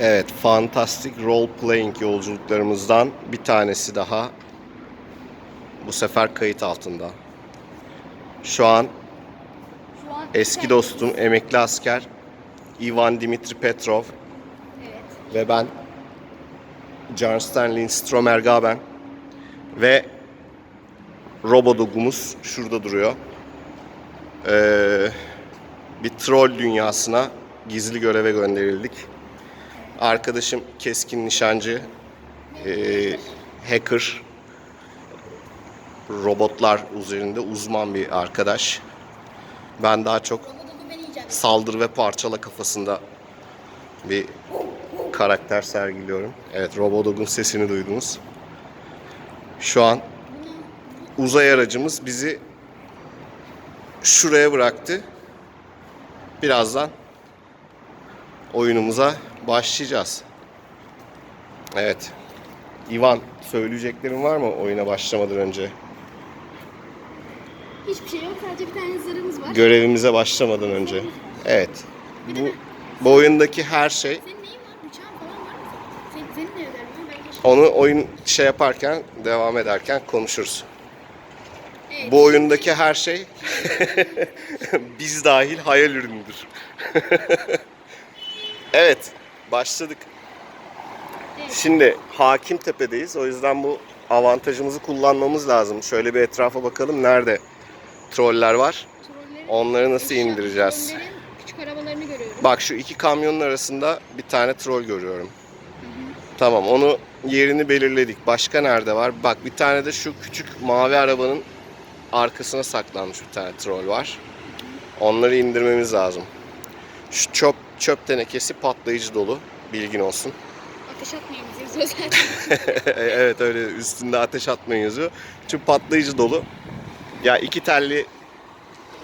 Evet, fantastik role playing yolculuklarımızdan bir tanesi daha. Bu sefer kayıt altında. Şu an Şu an eski dostum, emekli asker Ivan Dimitri Petrov Evet. ve ben John Stanley Stromer Gaben ve Robodog'umuz şurada duruyor. Ee, bir troll dünyasına gizli göreve gönderildik. Arkadaşım keskin nişancı, ee, hacker, robotlar üzerinde uzman bir arkadaş. Ben daha çok saldır ve parçala kafasında bir karakter sergiliyorum. Evet, Robodog'un sesini duydunuz. Şu an uzay aracımız bizi şuraya bıraktı. Birazdan oyunumuza başlayacağız. Evet. Ivan, söyleyeceklerin var mı oyuna başlamadan önce? Hiçbir şey yok. Sadece bir tane zırhımız var. Görevimize başlamadan önce. Evet. Bu, bu oyundaki her şey Senin neyin var? Bıçağın falan var mı? Senin, senin ne öderin var? Ben keşke... Onu oyun şey yaparken, devam ederken konuşuruz. Evet. Bu oyundaki her şey biz dahil hayal ürünüdür. evet, başladık. Evet. Şimdi Hakim Tepe'deyiz. O yüzden bu avantajımızı kullanmamız lazım. Şöyle bir etrafa bakalım. Nerede troller var? Trollerin Onları nasıl eşya- indireceğiz? Küçük arabalarını görüyorum. Bak şu iki kamyonun arasında bir tane troll görüyorum. Tamam onu yerini belirledik. Başka nerede var? Bak bir tane de şu küçük mavi arabanın arkasına saklanmış bir tane troll var. Onları indirmemiz lazım. Şu çöp çöp tenekesi patlayıcı dolu. Bilgin olsun. Ateş atmayın yazıyor zaten. evet öyle üstünde ateş atmayın yazıyor. Çünkü patlayıcı dolu. Ya iki telli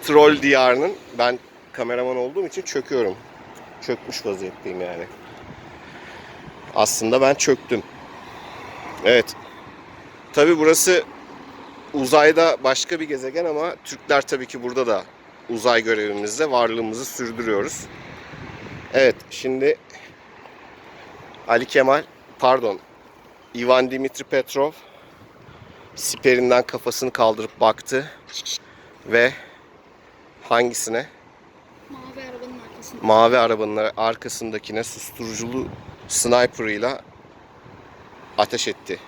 troll diyarının ben kameraman olduğum için çöküyorum. Çökmüş vaziyetteyim yani. Aslında ben çöktüm. Evet. Tabi burası uzayda başka bir gezegen ama Türkler tabii ki burada da uzay görevimizde varlığımızı sürdürüyoruz. Evet şimdi Ali Kemal pardon Ivan Dimitri Petrov siperinden kafasını kaldırıp baktı ve hangisine? Mavi arabanın arkasında. Mavi arabanın arkasındakine susturuculu sniper'ıyla ateş etti.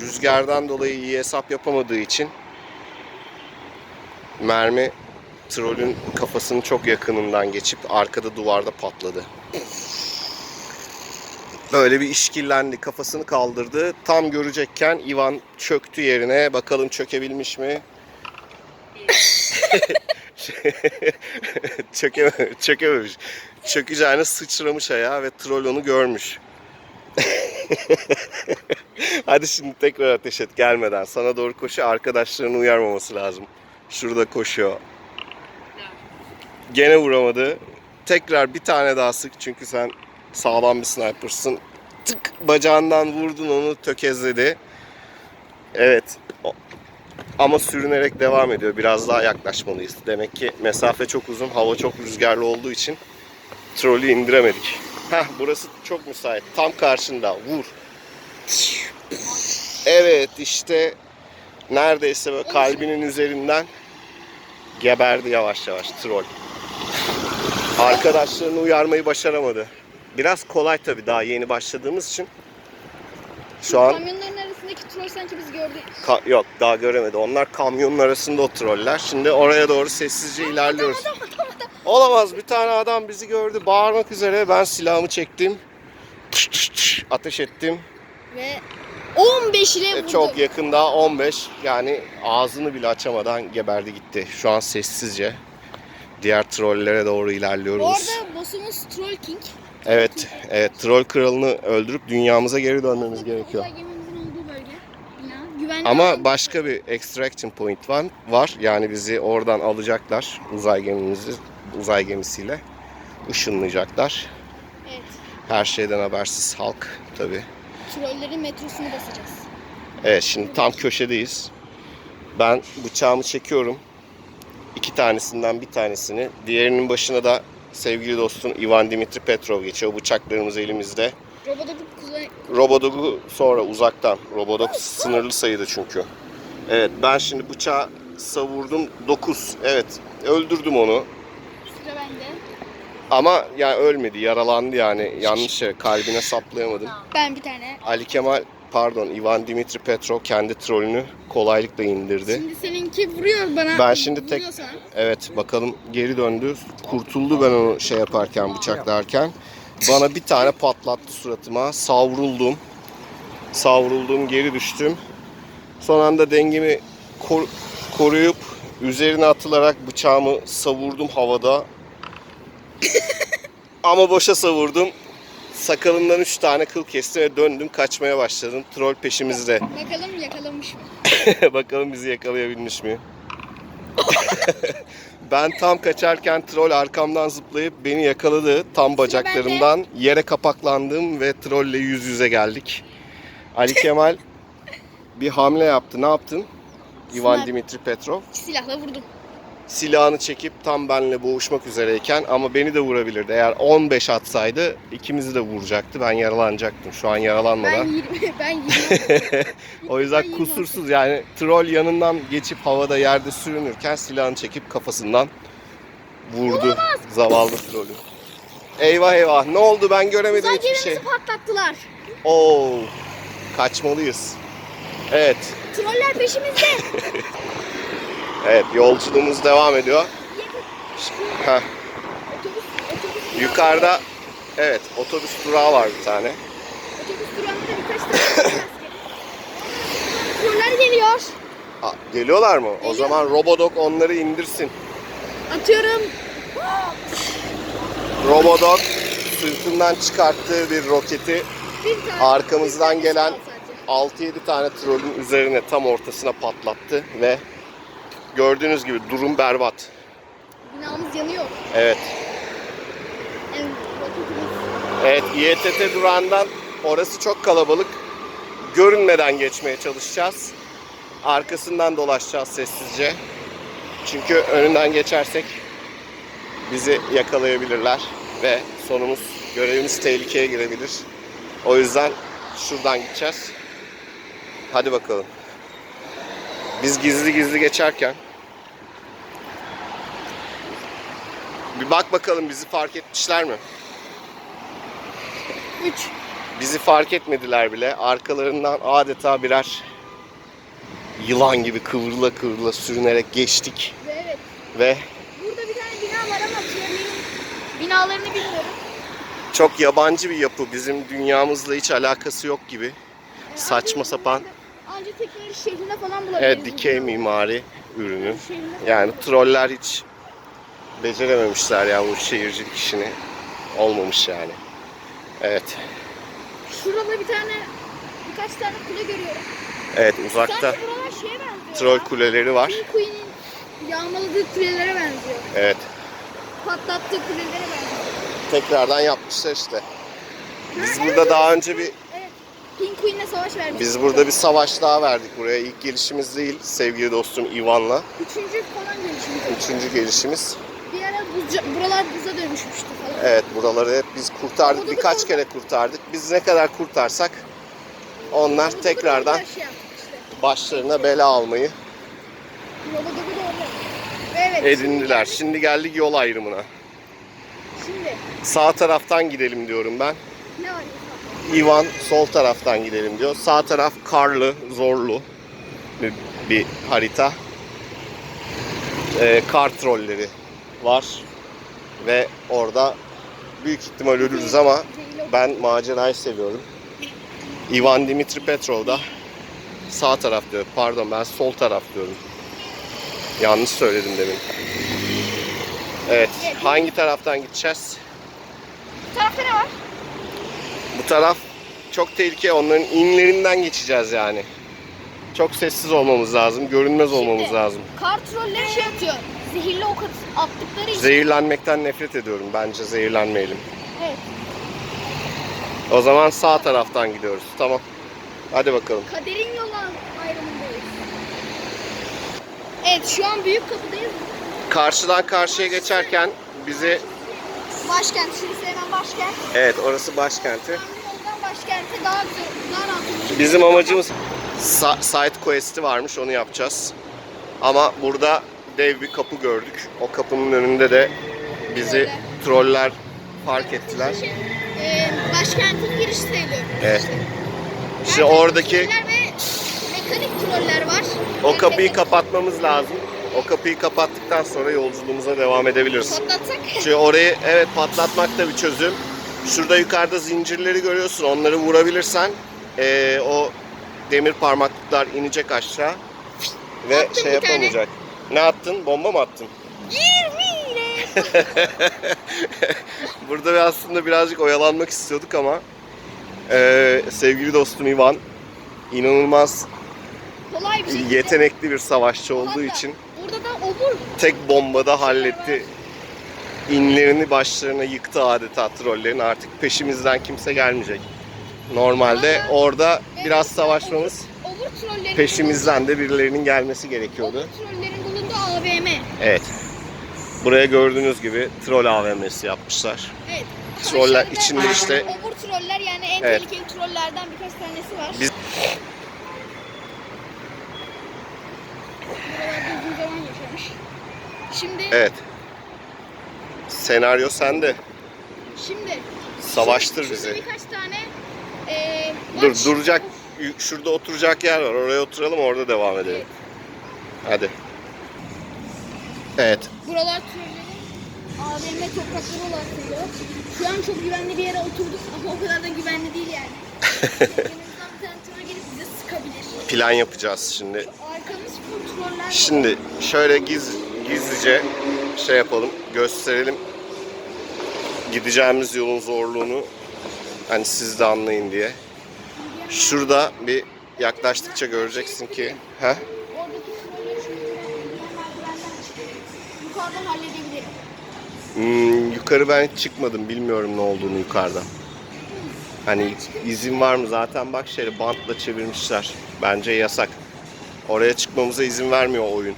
Rüzgardan dolayı iyi hesap yapamadığı için mermi trolün kafasının çok yakınından geçip arkada duvarda patladı. Böyle bir işkillendi, kafasını kaldırdı. Tam görecekken Ivan çöktü yerine. Bakalım çökebilmiş mi? Çökeme, çökememiş. Çökeceğine sıçramış ayağa ve troll onu görmüş. Hadi şimdi tekrar ateş et gelmeden. Sana doğru koşuyor. Arkadaşlarının uyarmaması lazım. Şurada koşuyor. Gene vuramadı. Tekrar bir tane daha sık çünkü sen sağlam bir sniper'sın. Tık bacağından vurdun onu tökezledi. Evet. Ama sürünerek devam ediyor. Biraz daha yaklaşmalıyız. Demek ki mesafe çok uzun. Hava çok rüzgarlı olduğu için trolü indiremedik. Heh burası çok müsait. Tam karşında. Vur. Evet işte neredeyse böyle kalbinin üzerinden geberdi yavaş yavaş troll. Arkadaşlarını uyarmayı başaramadı. Biraz kolay tabii daha yeni başladığımız için. Şu an Kamyonların arasındaki troll sanki biz gördük. Ka- yok daha göremedi. Onlar kamyonun arasında o troller. Şimdi oraya doğru sessizce ilerliyoruz. Olamaz bir tane adam bizi gördü bağırmak üzere. Ben silahımı çektim. Ateş ettim. Ve 15 ile Ve vurdu. çok yakında 15 yani ağzını bile açamadan geberdi gitti. Şu an sessizce diğer trollere doğru Bu ilerliyoruz. arada boss'umuz Troll King. Evet, evet troll kralını öldürüp dünyamıza geri dönmemiz gerekiyor. Gemimizin olduğu bölge. Bina. Güvenli Ama başka bir extraction point var. var. Yani bizi oradan alacaklar uzay gemimizi uzay gemisiyle ışınlayacaklar. Evet. Her şeyden habersiz halk tabi. Trollerin metrosunu basacağız. Evet şimdi tam köşedeyiz. Ben bıçağımı çekiyorum. İki tanesinden bir tanesini. Diğerinin başına da sevgili dostum Ivan Dimitri Petrov geçiyor. Bıçaklarımız elimizde. Robodog'u kullan... Robodog'u sonra uzaktan. Robodog sınırlı sayıda çünkü. Evet ben şimdi bıçağı savurdum 9. Evet öldürdüm onu. Sıra bende. Ama yani ölmedi yaralandı yani yanlış şey kalbine saplayamadım. Ben bir tane. Ali Kemal pardon Ivan Dimitri Petrov kendi trolünü kolaylıkla indirdi. Şimdi seninki vuruyor bana. Ben şimdi tek-. Evet bakalım geri döndü. Kurtuldu ben onu şey yaparken bıçaklarken. Bana bir tane patlattı suratıma. Savruldum. Savruldum geri düştüm. Son anda dengemi kor- koruyup üzerine atılarak bıçağımı savurdum havada. Ama boşa savurdum. Sakalımdan 3 tane kıl kestim ve döndüm kaçmaya başladım. Troll peşimizde. Bakalım yakalamış mı? Bakalım bizi yakalayabilmiş mi? ben tam kaçarken troll arkamdan zıplayıp beni yakaladı. Tam bacaklarımdan yere kapaklandım ve trolle yüz yüze geldik. Ali Kemal bir hamle yaptı. Ne yaptın? Ivan. Dimitri Petrov Silahla vurdum. Silahını çekip tam benle boğuşmak üzereyken ama beni de vurabilirdi. Eğer 15 atsaydı ikimizi de vuracaktı. Ben yaralanacaktım. Şu an yaralanmadan. Ben 20. Ben 20. O yüzden kusursuz yani troll yanından geçip havada yerde sürünürken silahını çekip kafasından vurdu zavallı trolü. Eyvah eyvah ne oldu ben göremedim Sadece hiçbir şey. patlattılar. Oo kaçmalıyız. Evet Troller peşimizde. evet yolculuğumuz devam ediyor. Heh, yukarıda evet otobüs durağı var bir tane. Otobüs durağında birkaç tane. Troller geliyor. Aa, geliyorlar mı? O Geliyor. zaman Robodog onları indirsin. Atıyorum. Robodog sırtından çıkarttığı bir roketi. Arkamızdan gelen- sadece. 6-7 tane trollün üzerine tam ortasına patlattı ve gördüğünüz gibi durum berbat. Binamız yanıyor. Evet. Yani. Evet İETT durağından orası çok kalabalık. Görünmeden geçmeye çalışacağız. Arkasından dolaşacağız sessizce. Çünkü önünden geçersek bizi yakalayabilirler ve sonumuz görevimiz tehlikeye girebilir. O yüzden şuradan gideceğiz. Hadi bakalım. Biz gizli gizli geçerken bir bak bakalım bizi fark etmişler mi? 3. Bizi fark etmediler bile. Arkalarından adeta birer yılan gibi kıvrıla kıvrıla sürünerek geçtik. Ve evet. Ve Burada bir tane bina var ama binalarını bilmiyorum. çok yabancı bir yapı. Bizim dünyamızla hiç alakası yok gibi. Yani Saçma sapan. Ancak şehrinde falan bulabiliriz. Evet dikey mimari ürünü. Yani troller hiç becerememişler ya bu şehircilik işini. Olmamış yani. Evet. Şurada bir tane birkaç tane kule görüyorum. Evet uzakta Sanki buralar şeye benziyor. troll ya. kuleleri var. King Queen'in yağmaladığı kulelere benziyor. Evet. Patlattığı kulelere benziyor. Tekrardan yapmışlar işte. Biz burada daha önce bir Queen'le savaş vermiştik. Biz burada bir savaş daha verdik buraya. İlk gelişimiz değil sevgili dostum Ivan'la. Üçüncü falan gelişimiz. Üçüncü gelişimiz. Bir ara buzca, buralar buza dönüşmüştü falan. Evet buraları hep biz kurtardık. Bir Birkaç kere kurtardık. Biz ne kadar kurtarsak onlar Robodog'u tekrardan da şey başlarına bela almayı. Evet. edindiler. Şimdi, Şimdi geldik yol ayrımına. şimdi Sağ taraftan gidelim diyorum ben. ne var? Ivan sol taraftan gidelim diyor. Sağ taraf karlı, zorlu bir, bir harita. Ee, kar trolleri var. Ve orada büyük ihtimal ölürüz ama ben macerayı seviyorum. Ivan Dimitri Petrov da sağ taraf diyor. Pardon ben sol taraf diyorum. Yanlış söyledim demin. Evet. Hangi taraftan gideceğiz? Bu tarafta ne var? Bu taraf çok tehlike. Onların inlerinden geçeceğiz yani. Çok sessiz olmamız lazım. Görünmez olmamız Şimdi- lazım. Kar trolleri şey atıyor. Zehirli ok at- attıkları için. Zehirlenmekten nefret ediyorum. Bence zehirlenmeyelim. Evet. O zaman sağ taraftan gidiyoruz. Tamam. Hadi bakalım. Kaderin yolu ayrımındayız. Evet şu an büyük kapıdayız. Karşıdan karşıya geçerken bizi Başkent. Şurası hemen başkent. Evet orası başkenti. Yoldan başkente daha güzel, daha rahat. Bizim amacımız Sa- side quest'i varmış onu yapacağız. Ama burada dev bir kapı gördük. O kapının önünde de bizi troller fark ettiler. Şey, e, başkentin girişi sayılıyor. Evet. İşte. Herkes oradaki mekanik troller var. o kapıyı kapatmamız lazım. O kapıyı kapattıktan sonra yolculuğumuza devam edebiliriz. Patlatsak. Çünkü orayı evet patlatmak da bir çözüm. Şurada yukarıda zincirleri görüyorsun. Onları vurabilirsen eee, o demir parmaklıklar inecek aşağı ve Attım şey bir tane. yapamayacak. Ne attın? Bomba mı attın? Burada bir aslında birazcık oyalanmak istiyorduk ama eee, sevgili dostum Ivan inanılmaz Kolay bir yetenekli bir savaşçı olduğu için Burada da obur. tek bombada halletti. İnlerini başlarına yıktı adeta trollerin. Artık peşimizden kimse gelmeyecek. Normalde Aa, orada evet, biraz savaşmamız Obur trollerin peşimizden de birilerinin gelmesi gerekiyordu. obur trollerin bulunduğu AVM. Evet. Buraya gördüğünüz gibi troll AVM'si yapmışlar. Evet. Troller içinde işte- Obur troller yani en Evet. tehlikeli trollerden birkaç tanesi var. Biz- Yaşamış. Şimdi, Evet. Senaryo sende. şimdi Savaştır şurada bizi. birkaç tane eee Dur maç- duracak. Şurada oturacak yer var. Oraya oturalım orada devam edelim. Hadi. Evet. Buralar trollerin AVM toprakları olarak. Şu an çok güvenli bir yere oturduk ama o kadar da güvenli değil yani. Yanımızdan bir tane gelip bize sıkabilir. Plan yapacağız şimdi. Troller. Şimdi şöyle giz, gizlice şey yapalım, gösterelim. Gideceğimiz yolun zorluğunu hani siz de anlayın diye. Şurada bir yaklaştıkça göreceksin ki, halledebilirim. Hmm, yukarı ben hiç çıkmadım, bilmiyorum ne olduğunu yukarıda. Hani izin var mı zaten bak şöyle bantla çevirmişler. Bence yasak. Oraya çıkmamıza izin vermiyor oyun.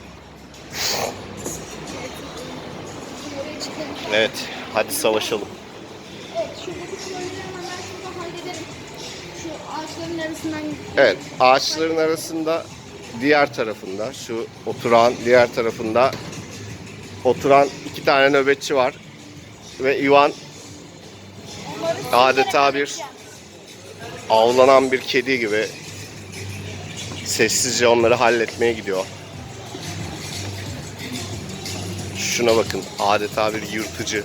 Evet, hadi savaşalım. Evet, şuradaki trolleri hemen ben şurada hallederim. Şu ağaçların arasından Evet, ağaçların arasında diğer tarafında, şu oturan diğer tarafında oturan iki tane nöbetçi var. Ve Ivan Adeta bir- avlanan bir kedi gibi sessizce onları halletmeye gidiyor. Şuna bakın, adeta bir yırtıcı.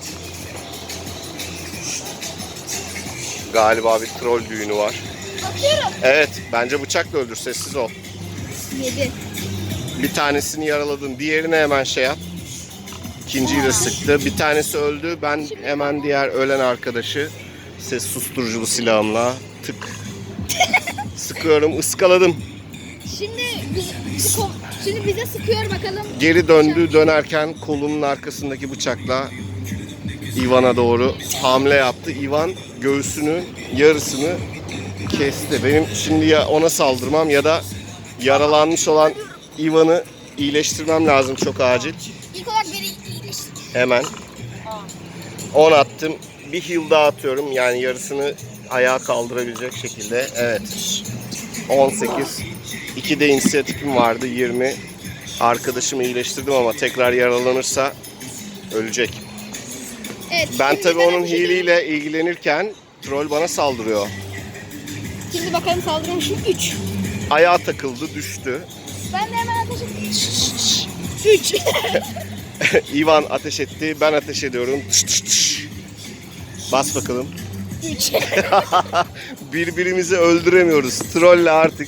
Galiba bir troll düğünü var. Atıyorum. Evet, bence bıçakla öldür, sessiz ol. Yedi. Bir tanesini yaraladın. Diğerini hemen şey yap. İkinciyi de sıktı. Bir tanesi öldü. Ben hemen diğer ölen arkadaşı ses susturuculu silahımla tık sıkıyorum, ıskaladım. Şimdi sıko- şimdi bize sıkıyor bakalım. Geri döndü dönerken kolunun arkasındaki bıçakla Ivan'a doğru hamle yaptı. Ivan göğsünün yarısını kesti. Benim şimdi ya ona saldırmam ya da yaralanmış olan Ivan'ı iyileştirmem lazım çok acil. İlk olarak beni iyileştir. Hemen. 10 attım. Bir heal daha atıyorum. Yani yarısını ayağa kaldırabilecek şekilde. Evet. 18. 2 de inisiyatifim vardı. 20. Arkadaşımı iyileştirdim ama tekrar yaralanırsa ölecek. Evet. Ben tabii onun healiyle ilgilenirken troll bana saldırıyor. Şimdi bakalım saldırmışım 3. Ayağa takıldı, düştü. Ben de hemen ateş ediyorum. 3. Ivan ateş etti, ben ateş ediyorum. Tış tış tış. Bas bakalım. 3. Birbirimizi öldüremiyoruz. Trolle artık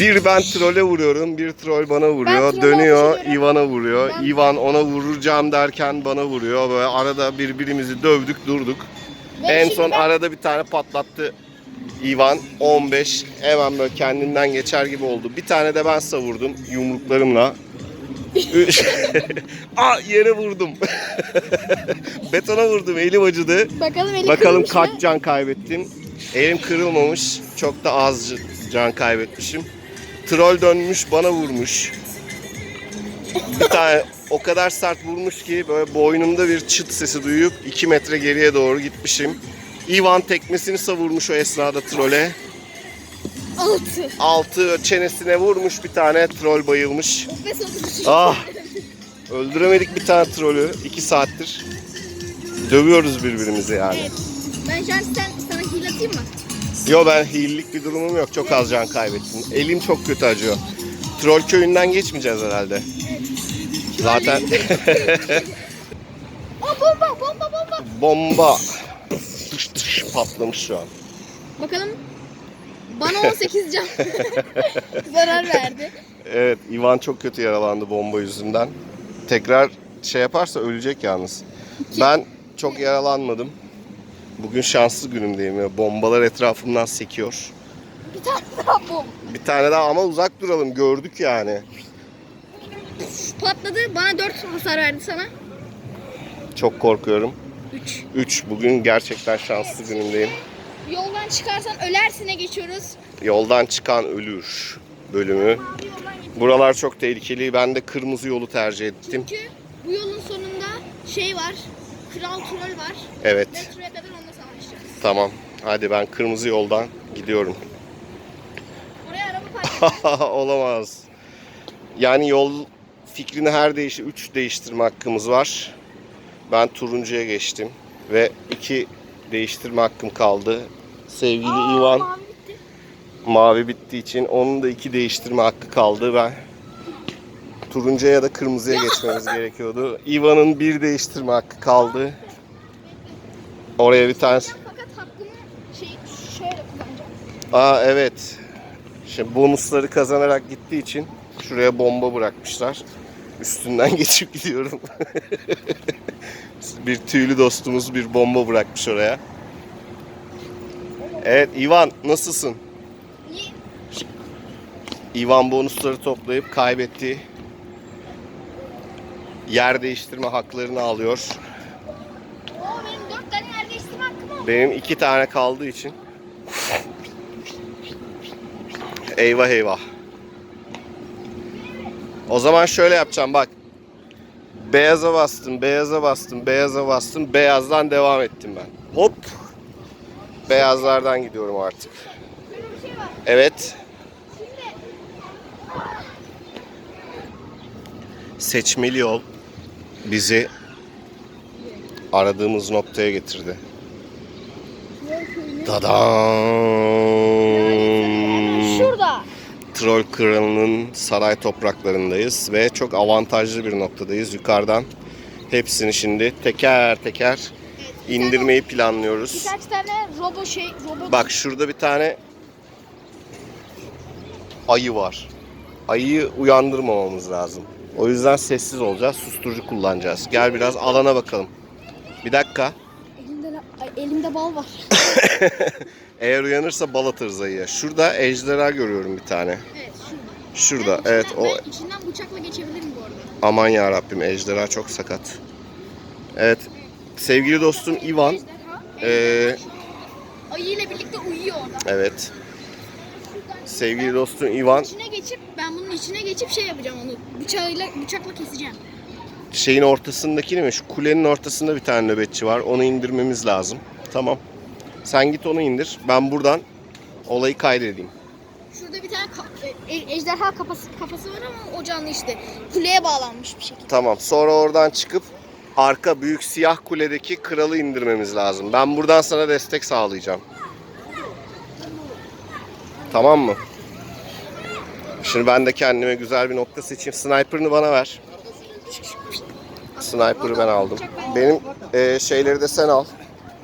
Bir ben trole vuruyorum, bir troll bana vuruyor. Dönüyor. Ivan'a vuruyor. Ben- Ivan ona vuracağım derken bana vuruyor. Böyle arada birbirimizi dövdük, durduk. Ve en son ben- arada bir tane patlattı Ivan. 15. Hemen böyle kendinden geçer gibi oldu. Bir tane de ben savurdum yumruklarımla. Aa yere vurdum. Betona vurdum. Elim acıdı. Bakalım eli Bakalım kırılmış mı? kaç can kaybettim. Elim kırılmamış. Çok da az can kaybetmişim. Troll dönmüş bana vurmuş. Bir tane o kadar sert vurmuş ki böyle boynumda bir çıt sesi duyup 2 metre geriye doğru gitmişim. Ivan tekmesini savurmuş o esnada trole. Altı. Altı çenesine vurmuş bir tane troll bayılmış. Ah! Öldüremedik bir tane trolü 2 saattir. Dövüyoruz birbirimizi yani. Evet. Ben şu an sen, sana hile atayım mı? Yo ben hilelik bir durumum yok. Çok az can kaybettim. Elim çok kötü acıyor. Troll köyünden geçmeyeceğiz herhalde. Zaten Aa bomba bomba bomba. bomba Tış tış patlamış şu an. Bakalım. Bana 18 can zarar verdi. Evet Ivan çok kötü yaralandı bomba yüzünden. Tekrar şey yaparsa ölecek yalnız. Ben çok yaralanmadım. Bugün şanslı günümdeyim ya. Bombalar etrafımdan sekiyor. Bir tane daha bomba. Bir tane daha ama uzak duralım gördük yani. Patladı. Bana 4 hasar verdi sana. Çok korkuyorum. 3. 3 bugün gerçekten şanslı günümdeyim. Yoldan çıkarsan ölersine geçiyoruz. Yoldan çıkan ölür bölümü. Buralar çok tehlikeli. Ben de kırmızı yolu tercih ettim. Çünkü bu yolun sonunda şey var. Kral troll var. Evet. Ve şuraya kadar onunla savaşacağız. Tamam. Hadi ben kırmızı yoldan gidiyorum. Oraya araba park Olamaz. Yani yol fikrini her değişi 3 değiştirme hakkımız var. Ben turuncuya geçtim ve 2 değiştirme hakkım kaldı. Sevgili Aa, Ivan mavi bitti. mavi bittiği için onun da 2 değiştirme hakkı kaldı. Ben turuncuya ya da kırmızıya geçmemiz gerekiyordu. Ivan'ın bir değiştirme hakkı kaldı. Oraya bir tane Fakat hakkımı şey şöyle kullanacağım. Aa evet. Şimdi bonusları kazanarak gittiği için şuraya bomba bırakmışlar. Üstünden geçip gidiyorum. bir tüylü dostumuz bir bomba bırakmış oraya. Evet Ivan nasılsın? Ivan bonusları toplayıp kaybetti. Yer değiştirme haklarını alıyor. Oo benim 4 tane yer değiştirme hakkım oldu. Benim iki tane kaldığı için. Eyvah eyvah. O zaman şöyle yapacağım bak. Beyaza bastım, beyaza bastım, beyaza bastım. Beyazdan devam ettim ben. Hop. Beyazlardan gidiyorum artık. Evet. Seçmeli yol bizi aradığımız noktaya getirdi. Dadam. Şurada. Troll Kralı'nın saray topraklarındayız ve çok avantajlı bir noktadayız. Yukarıdan hepsini şimdi teker teker indirmeyi planlıyoruz. Birkaç tane robo şey robot Bak şurada bir tane ayı var. Ayıyı uyandırmamamız lazım. O yüzden sessiz olacağız, susturucu kullanacağız. Gel biraz alana bakalım. Bir dakika. Ay, elimde bal var. Eğer uyanırsa bal atarız ayıya. Şurada ejderha görüyorum bir tane. Evet şurada. Şurada Ben evet içinden- o Ben içinden bıçakla geçebilirim bu arada. Aman ya Rabbim ejderha çok sakat. Evet. Sevgili dostum Ivan. Ejderha, an Ayı ile birlikte uyuyor orada. Evet. Sevgili dostum Ivan içine geçip ben bunun içine geçip şey yapacağım onu. Bıçağıyla bıçakla keseceğim. Şeyin ortasındaki mi? Şu kulenin ortasında bir tane nöbetçi var. Onu indirmemiz lazım. Tamam. Sen git onu indir. Ben buradan olayı kaydedeyim. Şurada bir tane ka- e- e- ejderha kafası kafası var ama o canlı işte. Kuleye bağlanmış bir şekilde. Tamam. Sonra oradan çıkıp arka büyük siyah kuledeki kralı indirmemiz lazım. Ben buradan sana destek sağlayacağım. Tamam mı? Şimdi ben de kendime güzel bir nokta seçeyim. Sniper'ını bana ver. Sniper'ı ben aldım. Benim e, şeyleri de sen al.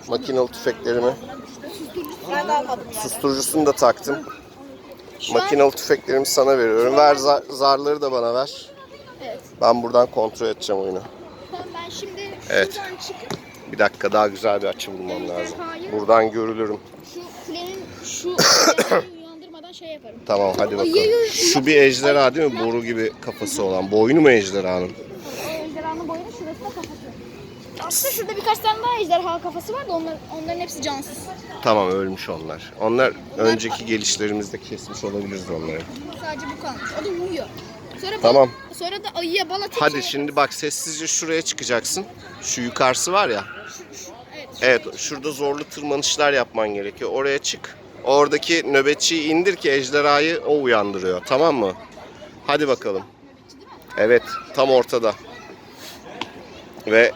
Makinalı tüfeklerimi. Susturucusunu da taktım. Makinalı tüfeklerimi sana veriyorum. Ver zar- zarları da bana ver. Ben buradan kontrol edeceğim oyunu. Tamam ben şimdi Evet. çıkıp Bir dakika daha güzel bir açı bulmam lazım. Buradan görülürüm. şu kulenin şu ejderhayı uyandırmadan şey yaparım. Tamam hadi bakalım. Şu bir ejderha değil mi? Boru gibi kafası olan. Boynu mu ejderhanın? O ejderhanın boyunu şurasına kafası. Aslında şurada birkaç tane daha ejderha kafası var da onlar, onların hepsi cansız. Tamam ölmüş onlar. Onlar önceki gelişlerimizde kesmiş olabiliriz onları. Sadece bu kalmış. O da uyuyor. Sonra bal- Tamam. Sonra da ayıya bal atıp Hadi şey şimdi bak sessizce şuraya çıkacaksın. Şu yukarısı var ya. Evet. Evet şurada zorlu tırmanışlar yapman gerekiyor. Oraya çık. Oradaki nöbetçiyi indir ki ejderhayı o uyandırıyor. Tamam mı? Hadi bakalım. Evet tam ortada. Ve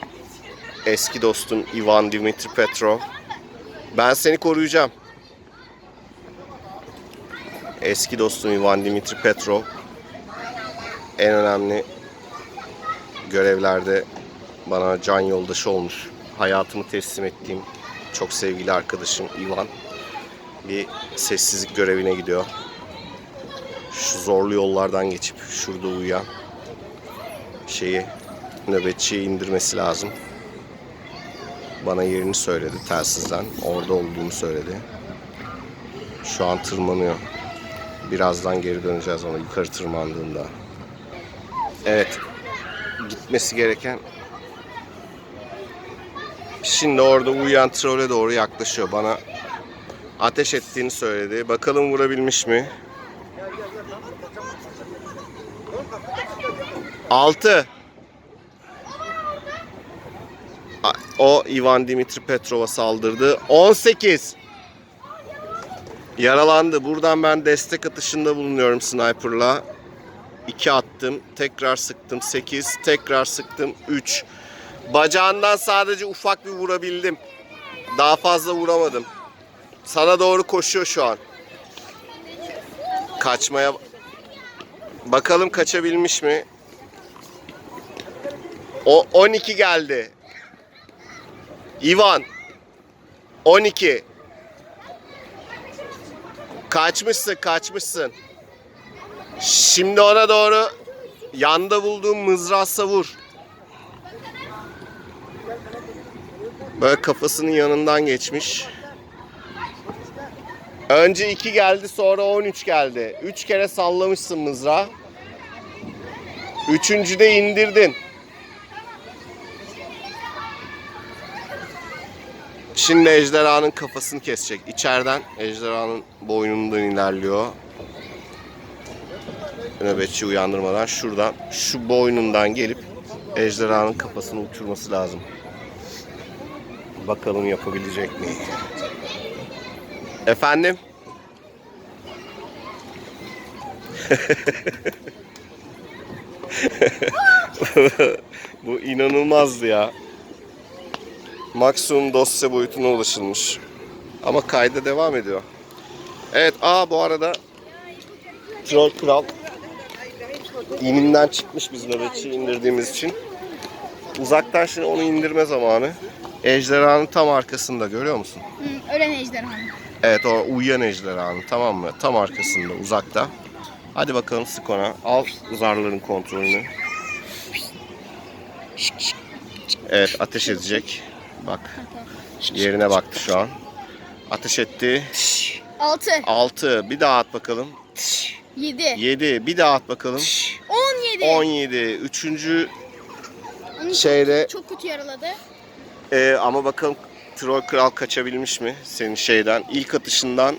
eski dostum Ivan Dimitri Petrov. Ben seni koruyacağım. Eski dostum Ivan Dimitri Petrov. En önemli görevlerde bana can yoldaşı olmuş. Hayatımı teslim ettiğim çok sevgili arkadaşım Ivan bir sessizlik görevine gidiyor. Şu zorlu yollardan geçip şurada uyuyan şeyi nöbetçiye indirmesi lazım. Bana yerini söyledi telsizden. Orada olduğunu söyledi. Şu an tırmanıyor. Birazdan geri döneceğiz ona yukarı tırmandığında. Evet. Gitmesi gereken Şimdi orada uyuyan trole doğru yaklaşıyor. Bana ateş ettiğini söyledi. Bakalım vurabilmiş mi? 6 O Ivan Dimitri Petrov'a saldırdı. 18 Yaralandı. Buradan ben destek atışında bulunuyorum sniper'la. 2 attım. Tekrar sıktım. 8. Tekrar sıktım. 3. Bacağından sadece ufak bir vurabildim. Daha fazla vuramadım. Sana doğru koşuyor şu an. Kaçmaya bakalım kaçabilmiş mi? O 12 geldi. Ivan 12 Kaçmışsın, kaçmışsın. Şimdi ona doğru yanda bulduğum mızrağla vur. Böyle kafasının yanından geçmiş. Önce 2 geldi sonra 13 geldi. 3 kere sallamışsın mızrağı. Üçüncüde indirdin. Şimdi ejderhanın kafasını kesecek. İçeriden ejderhanın boynundan ilerliyor. Nöbetçi uyandırmadan şuradan şu boynundan gelip ejderhanın kafasını uçurması lazım. Bakalım yapabilecek mi? Efendim? Bu inanılmazdı ya. Maksimum dosya boyutuna ulaşılmış. Ama kayda devam ediyor. Evet, aa bu arada Troll Kral ininden çıkmış biz nöbetçi indirdiğimiz için. Uzaktan şimdi onu indirme zamanı. Ejderhanın tam arkasında görüyor musun? Hı, ölen ejderha. Evet o uyuyan ejderhanın tamam mı? Tam arkasında uzakta. Hadi bakalım sık ona. Al zarların kontrolünü. Evet ateş edecek. Bak yerine baktı şu an. Ateş etti. 6, 6 bir daha at bakalım. 7, 7 bir daha at bakalım. 17. 17 üçüncü Onu şeyde çok kötü yaraladı. e, ama bakalım Troll Kral kaçabilmiş mi senin şeyden? İlk atışından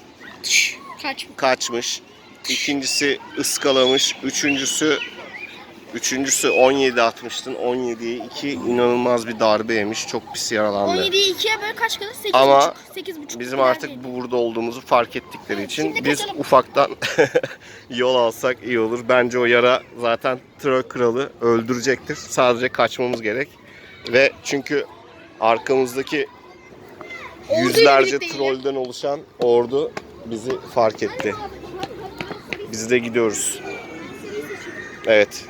Kaç? kaçmış. İkincisi ıskalamış. Üçüncüsü Üçüncüsü 17 atmıştın. 17'ye 2 inanılmaz bir darbe yemiş. Çok pis yaralandı. 17'yi 2'ye böyle kaç kalır? 8 Ama buçuk. 8 buçuk. Bizim artık bu burada olduğumuzu fark ettikleri için Şimdi biz kaçalım. ufaktan yol alsak iyi olur. Bence o yara zaten Troll Kralı öldürecektir. Sadece kaçmamız gerek. Ve çünkü arkamızdaki yüzlerce trollden oluşan ordu bizi fark etti. Biz de gidiyoruz. Evet.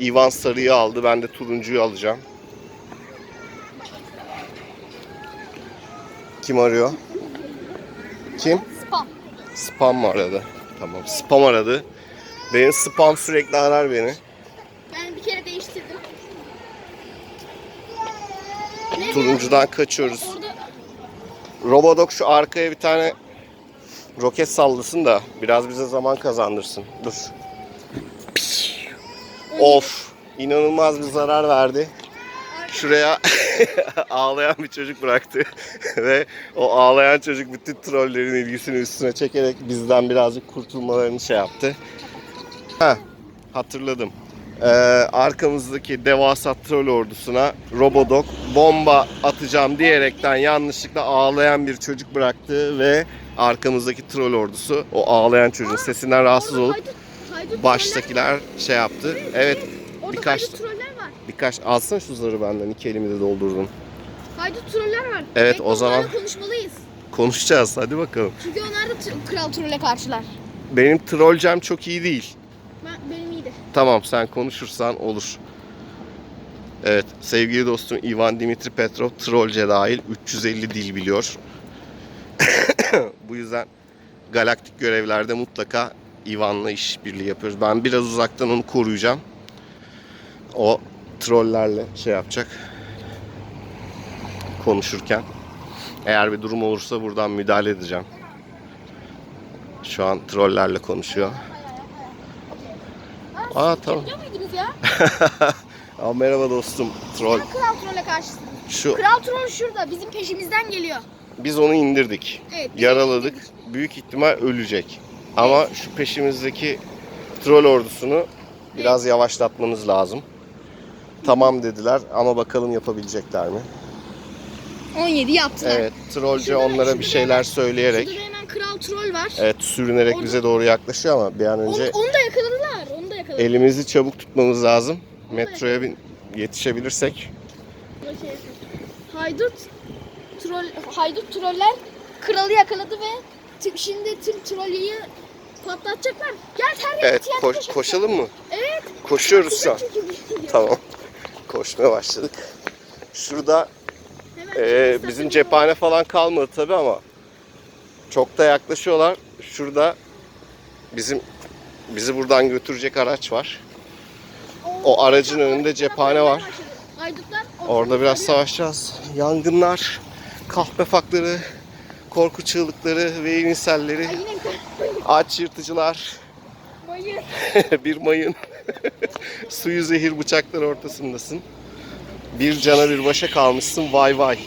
Ivan sarıyı aldı. Ben de turuncuyu alacağım. Kim arıyor? Kim? Spam. Spam mı aradı? Tamam. Spam aradı. Benim spam sürekli arar beni. Ben bir kere değiştirdim. Turuncudan kaçıyoruz. Robodog şu arkaya bir tane roket sallasın da biraz bize zaman kazandırsın. Dur. Of. inanılmaz bir zarar verdi. Şuraya ağlayan bir çocuk bıraktı. Ve o ağlayan çocuk bütün trollerin ilgisini üstüne çekerek bizden birazcık kurtulmalarını şey yaptı. Ha. hatırladım. Ee, arkamızdaki devasa troll ordusuna Robodog bomba atacağım diyerekten yanlışlıkla ağlayan bir çocuk bıraktı ve arkamızdaki troll ordusu o ağlayan çocuğun sesinden rahatsız olup baştakiler şey yaptı. Evet Orada birkaç haydut troller var. birkaç alsana şu zarı benden iki elimi de doldurdum. Haydut troller var. Evet, o zaman- onlarla konuşmalıyız. Konuşacağız hadi bakalım. Çünkü onlar da tr- kral trolle karşılar. Benim trollcem çok iyi değil. Ben, benim iyiydi. Tamam sen konuşursan olur. Evet sevgili dostum Ivan Dimitri Petrov trollce dahil 350 dil biliyor. Bu yüzden galaktik görevlerde mutlaka Ivan'la işbirliği yapıyoruz. Ben biraz uzaktan onu koruyacağım. O trollerle şey yapacak. Konuşurken. Eğer bir durum olursa buradan müdahale edeceğim. Şu an trollerle konuşuyor. Aa tamam. Biliyor muydunuz ya? Aa, merhaba dostum troll. Ben kral trolle karşısın. Şu Kral troll şurada. Bizim peşimizden geliyor. biz onu indirdik. Evet. Yaraladık. Büyük ihtimal ölecek. Ama şu peşimizdeki troll ordusunu biraz yavaşlatmamız lazım. Tamam dediler ama bakalım yapabilecekler mi? 17 yaptılar. Evet, trollce Şurada- onlara şurada bir şeyler söyleyerek Şurada da hemen kral troll var. evet sürünerek bize doğru yaklaşıyor ama bir an Onu, önce onu da yakaladılar. Onu da yakaladılar. elimizi çabuk tutmamız lazım. Metroya bin- yetişebilirsek. Şey, haydut troll haydut troller kralı yakaladı ve t- şimdi tüm trolleyi patlatacaklar. Gel her yere Evet, koş- koşalım. mı? Evet. Koşuyoruz şu an. Tamam. Koşmaya başladık. Şurada istasyonu bizim cephane falan kalmadı tabi ama çok da yaklaşıyorlar. Şurada bizim bizi buradan götürecek araç var. o aracın önünde cephane var. Orada biraz savaşacağız. Yangınlar, kahpe fakları, korku çığlıkları ve yine ağaç yırtıcılar, bayır. bir mayın, suyu zehir bıçaklar ortasındasın. Bir cana bir başa kalmışsın vay vay.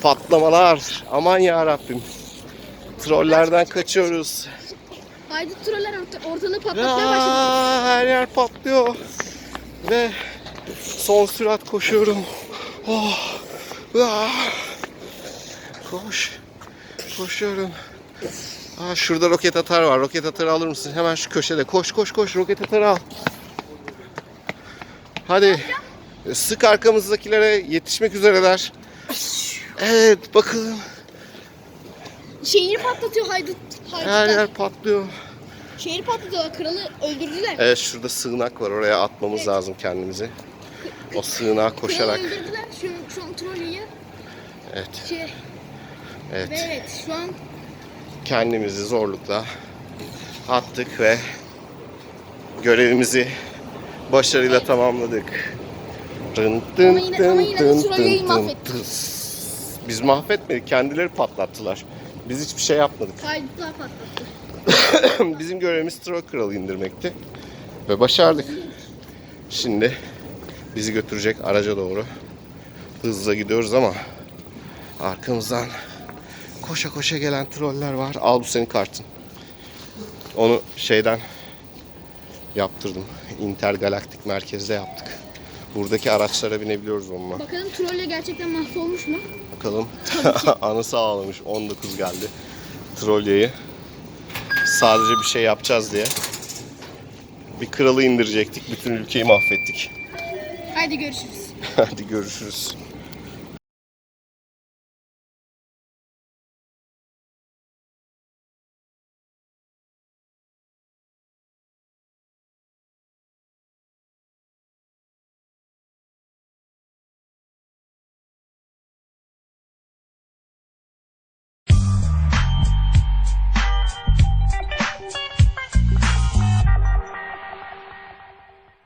Patlamalar aman ya Rabbim. Trollerden kaçıyoruz. Haydut troller orta- ortalığı patlatmaya başladı. Her yer patlıyor. Ve son sürat koşuyorum. Oh. Ah. Koş. Koşuyorum. Aa, şurada roket atar var. Roket atarı alır mısın? Hemen şu köşede. Koş koş koş roket atarı al. Hadi. Sık arkamızdakilere yetişmek üzereler. Evet bakalım. Şehir patlatıyor haydut. Her Haydutlar. yer patlıyor. Şehir patlatıyorlar. Kralı öldürdüler. Evet şurada sığınak var. Oraya atmamız lazım kendimizi. O sığınağa koşarak. Kralı öldürdüler. Şu, şu an trolleyi. Evet. Şey, Ve Evet. evet şu an Kendimizi zorlukla attık ve görevimizi başarıyla tamamladık. Tın tın Ama yine- ama yine de tın tın tın mahvettik. tıs. Biz mahvetmedik. Kendileri patlattılar. Biz hiçbir şey yapmadık. haydutlar patlattı. Bizim görevimiz Troll Kralı indirmekti. Ve başardık. Şimdi bizi götürecek araca doğru hızla gidiyoruz ama arkamızdan koşa koşa gelen troller var. Al bu senin kartın. Onu şeyden yaptırdım. Intergalaktik merkezde yaptık. Buradaki araçlara binebiliyoruz onunla. Bakalım trolle gerçekten mahvolmuş mu? Bakalım. Anısı ağlamış. 19 geldi. Trolleyi. Sadece bir şey yapacağız diye. Bir kralı indirecektik. Bütün ülkeyi mahvettik. Haydi görüşürüz. Hadi görüşürüz.